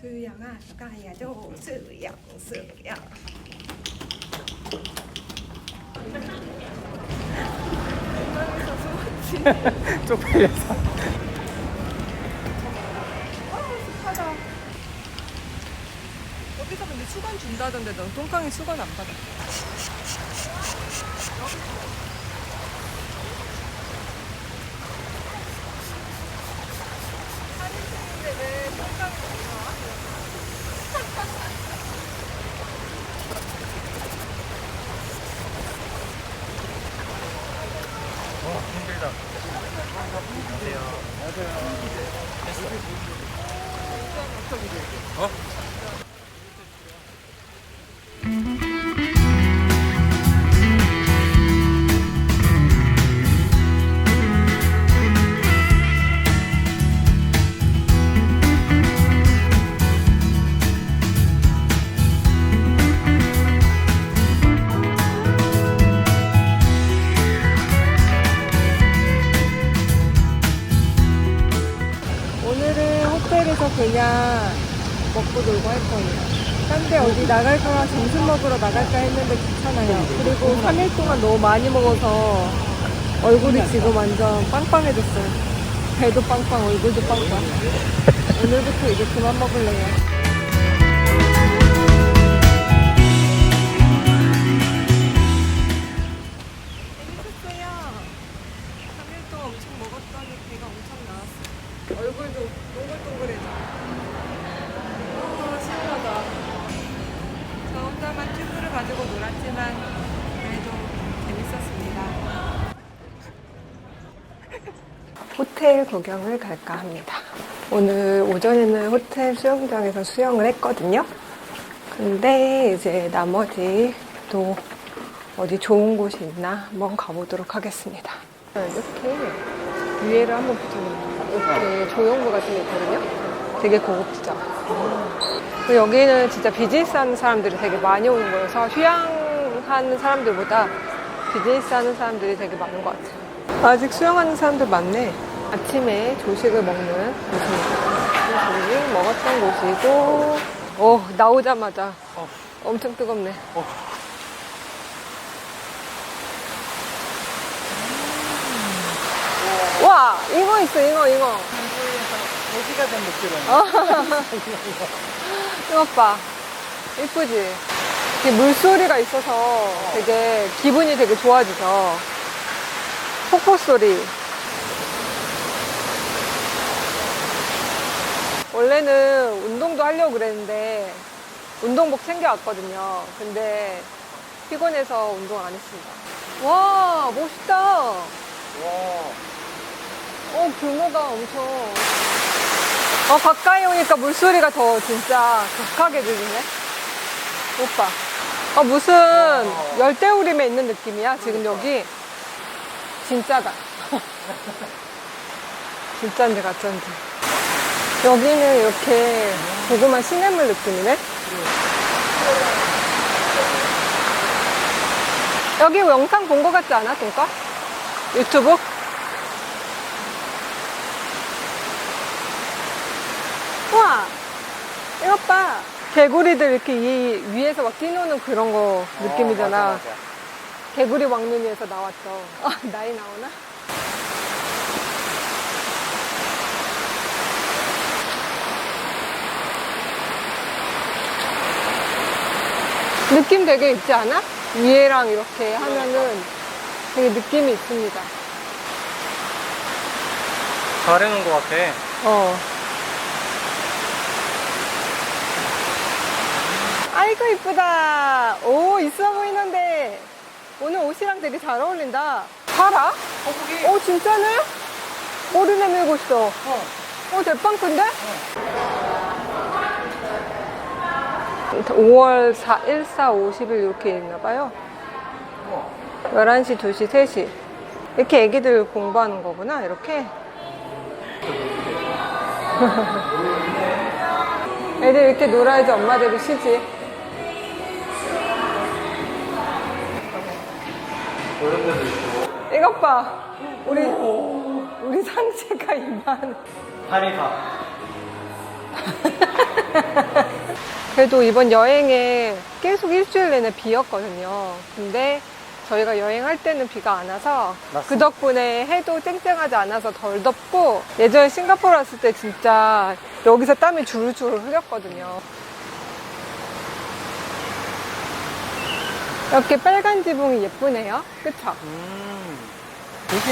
수영하러 가야죠. 수영 수영. 쪽팔려서. 아 습하다 여기서 근데 수건 준다던데 넌 똥강이 수건 안 받아 사진 찍는데 왜 똥강이 못 나와? 어, 힘들다. 어? 오늘은 호텔에서 그냥 먹고 놀고 할 거예요. 딴데 어디 나갈까 점심 먹으러 나갈까 했는데 귀찮아요. 그리고 3일 동안 너무 많이 먹어서 얼굴이 지금 완전 빵빵해졌어요. 배도 빵빵, 얼굴도 빵빵. 오늘부터 이제 그만 먹을래요. 가지고 놀았지만 그래도 재밌었습니다. 호텔 구경을 갈까 합니다. 오늘 오전에는 호텔 수영장에서 수영을 했거든요. 근데 이제 나머지 또 어디 좋은 곳이 있나 한번 가보도록 하겠습니다. 이렇게 위에를 한번 붙여놓은 이렇게 조형물 같은 게 있거든요. 되게 고급지죠. 그리고 여기는 진짜 비즈니스 하는 사람들이 되게 많이 오는 거여서 휴양하는 사람들보다 비즈니스 하는 사람들이 되게 많은 것 같아요. 아직 수영하는 사람들 많네. 아침에 조식을 먹는 곳입니다. 조식 먹었던 곳이고, 어, 나오자마자 어. 엄청 뜨겁네. 어. 와, 잉어 있어, 잉어, 잉어. 어디가 된 목표라니? 이거 봐. 이쁘지? 이렇게 물소리가 있어서 되게 기분이 되게 좋아지죠. 폭포 소리. 원래는 운동도 하려고 그랬는데 운동복 챙겨왔거든요. 근데 피곤해서 운동 안 했습니다. 와, 멋있다. 와. 어, 규모가 엄청. 어, 가까이 오니까 물소리가 더 진짜 격하게 들리네. 오빠. 어, 무슨 열대우림에 있는 느낌이야, 지금 여기. 진짜다. 진짜인지 가짜인지. 여기는 이렇게 조그만 시냇물 느낌이네. 여기 영상 본것 같지 않아, 동가? 유튜브? 우와! 이것 봐! 개구리들 이렇게 이 위에서 막 뛰노는 그런 거 느낌이잖아. 어, 맞아, 맞아. 개구리 왕눈이에서 나왔죠. 아, 나이 나오나? 느낌 되게 있지 않아? 위에랑 이렇게 하면은 되게 느낌이 있습니다. 잘 해놓은 것 같아. 어. 아이고 이쁘다. 오 있어 보이는데 오늘 옷이랑 되게 잘 어울린다. 봐라. 거북이. 오 진짜네? 머리 내밀고 있어. 어. 오 대빵 큰데? 5월 4, 1, 4, 50일 이렇게 있나 봐요. 어. 11시, 2시, 3시. 이렇게 애기들 공부하는 거구나, 이렇게. 애들 이렇게 놀아야지 엄마들이 쉬지. 이것 봐. 우리, 우리 상체가 이만. 다리 다. 그래도 이번 여행에 계속 일주일 내내 비였거든요. 근데 저희가 여행할 때는 비가 안 와서 그 맞습니다. 덕분에 해도 쨍쨍하지 않아서 덜 덥고 예전에 싱가포르 왔을 때 진짜 여기서 땀이 주르주르 흘렸거든요. 이렇게 빨간 지붕이 예쁘네요. 그쵸? 음.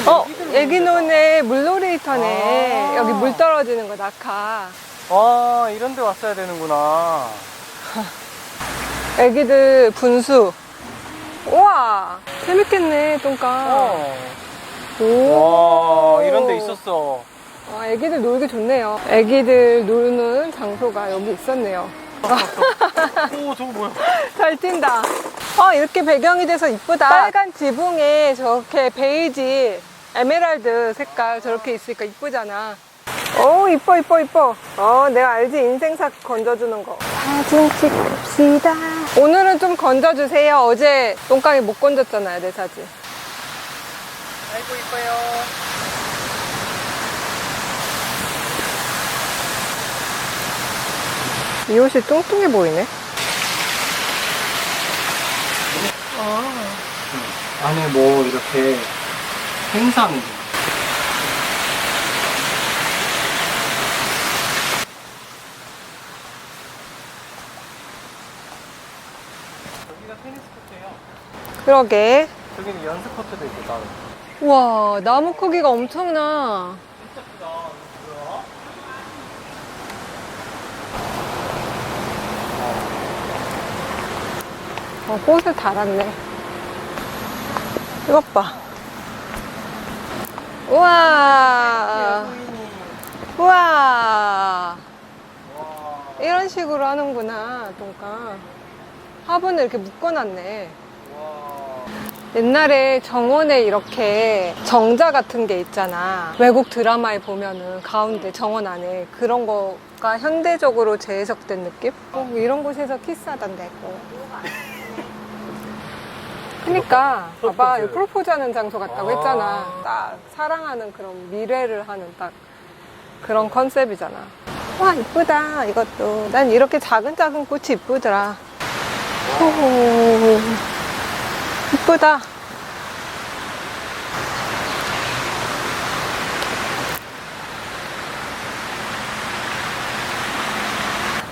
어, 애기들 애기 노는 노네 물놀이터네. 아. 여기 물 떨어지는 거 낙하. 아, 이런 데 왔어야 되는구나. 애기들 분수. 우와, 재밌겠네, 똥까. 어. 오. 와, 이런 데 있었어. 와, 애기들 놀기 좋네요. 애기들 노는 장소가 여기 있었네요. 오, 저거 뭐야? 잘 뛴다. 어, 이렇게 배경이 돼서 이쁘다. 빨간 지붕에 저렇게 베이지, 에메랄드 색깔 저렇게 있으니까 이쁘잖아. 오, 이뻐, 이뻐, 이뻐. 어, 내가 알지. 인생샷 건져주는 거. 사진 찍읍시다. 오늘은 좀 건져주세요. 어제 똥강이 못 건졌잖아요, 내 사진. 아이고, 이뻐요. 이 옷이 뚱뚱해 보이네. 아, 안에 뭐 이렇게 행상. 여기가 테니스 코트예요. 그러게. 저기는 연습 코트도 있고 따로. 우와, 나무 크기가 엄청나. 진짜 크다. 뭐야? 어, 꽃을 달았네. 이것 봐. 우와. 우와. 와. 이런 식으로 하는구나, 똥까. 화분을 이렇게 묶어놨네. 와. 옛날에 정원에 이렇게 정자 같은 게 있잖아. 외국 드라마에 보면은 가운데 정원 안에 그런 거가 현대적으로 재해석된 느낌? 어, 이런 곳에서 키스하던데. 어. 그니까, 봐봐. 이거 프로포즈 하는 장소 같다고 아. 했잖아. 딱 사랑하는 그런 미래를 하는 딱 그런 컨셉이잖아. 와, 이쁘다. 이것도. 난 이렇게 작은 작은 꽃이 이쁘더라. 오. 이쁘다.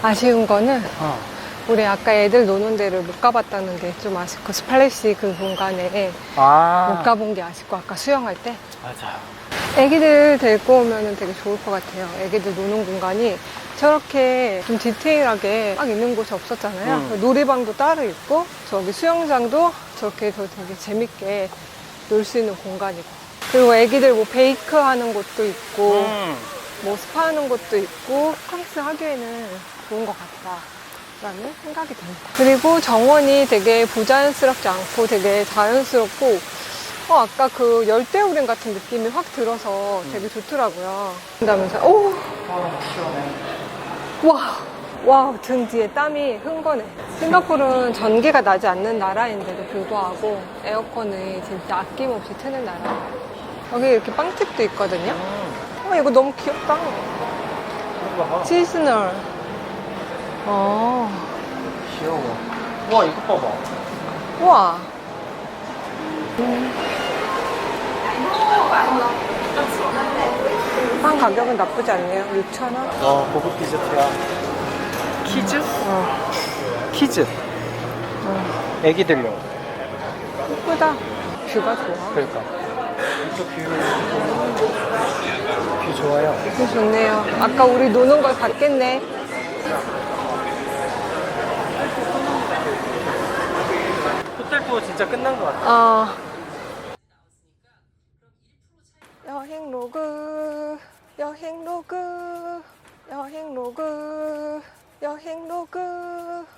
아쉬운 거는 어. 우리 아까 애들 노는 데를 못 가봤다는 게 좀 아쉽고 스플래시 그 공간에 아. 못 가본 게 아쉽고 아까 수영할 때 맞아요. 애기들 데리고 오면 되게 좋을 것 같아요. 애기들 노는 공간이 저렇게 좀 디테일하게 딱 있는 곳이 없었잖아요. 음. 놀이방도 따로 있고 저기 수영장도 저렇게 더 되게 재밌게 놀 수 있는 공간이고 그리고 애기들 뭐 베이크 하는 곳도 있고 음. 뭐 스파 하는 곳도 있고 컴스 하기에는 좋은 것 같다. 라는 생각이 듭니다. 그리고 정원이 되게 부자연스럽지 않고 되게 자연스럽고 어, 아까 그 열대우림 같은 느낌이 확 들어서 되게 좋더라고요. 그러면서 오, 아, 시원해. 와, 와, 등 뒤에 땀이 흥건해. 싱가포르는 전기가 나지 않는 나라인데도 불구하고 에어컨을 진짜 아낌없이 트는 나라. 여기 이렇게 빵집도 있거든요. 음. 어, 이거 너무 귀엽다. 시즈널. 어, 귀여워. 와, 이거 봐봐. 우와. 빵 가격은 나쁘지 않네요. 6,000원? 와, 고급 디저트야. 키즈? 어, 키즈. 어. 애기들용. 예쁘다. 뷰가 좋아. 그러니까. 이쪽 뷰. 뷰 좋아요. 뷰 좋네요. 아까 우리 노는 걸 봤겠네. 투어 진짜 끝난 것 같아. 어. 여행 로그, 여행 로그, 여행 로그, 여행 로그.